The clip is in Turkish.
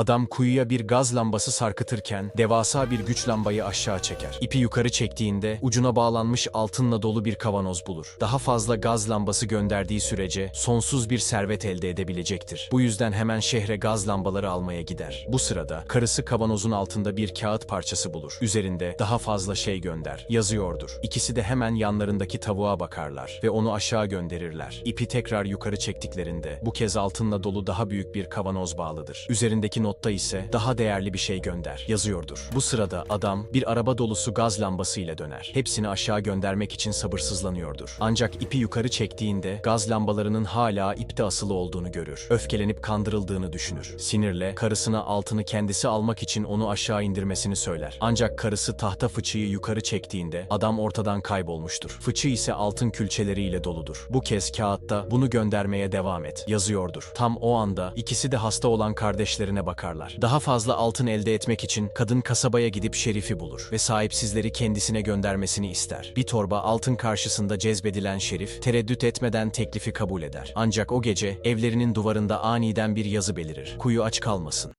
Adam kuyuya bir gaz lambası sarkıtırken devasa bir güç lambayı aşağı çeker. İpi yukarı çektiğinde ucuna bağlanmış altınla dolu bir kavanoz bulur. Daha fazla gaz lambası gönderdiği sürece sonsuz bir servet elde edebilecektir. Bu yüzden hemen şehre gaz lambaları almaya gider. Bu sırada karısı kavanozun altında bir kağıt parçası bulur. Üzerinde daha fazla şey gönder yazıyordur. İkisi de hemen yanlarındaki tavuğa bakarlar ve onu aşağı gönderirler. İpi tekrar yukarı çektiklerinde bu kez altınla dolu daha büyük bir kavanoz bağlıdır. Üzerindeki notta ise daha değerli bir şey gönder yazıyordur. Bu sırada adam bir araba dolusu gaz lambası ile döner. Hepsini aşağı göndermek için sabırsızlanıyordur. Ancak ipi yukarı çektiğinde gaz lambalarının hala ipte asılı olduğunu görür. Öfkelenip kandırıldığını düşünür. Sinirle karısına altını kendisi almak için onu aşağı indirmesini söyler. Ancak karısı tahta fıçıyı yukarı çektiğinde adam ortadan kaybolmuştur. Fıçı ise altın külçeleriyle doludur. Bu kez kağıtta bunu göndermeye devam et yazıyordur. Tam o anda ikisi de hasta olan kardeşlerine bakarlar. Daha fazla altın elde etmek için kadın kasabaya gidip Şerif'i bulur ve sahipsizleri kendisine göndermesini ister. Bir torba altın karşısında cezbedilen Şerif tereddüt etmeden teklifi kabul eder. Ancak o gece evlerinin duvarında aniden bir yazı belirir. Kuyu aç kalmasın.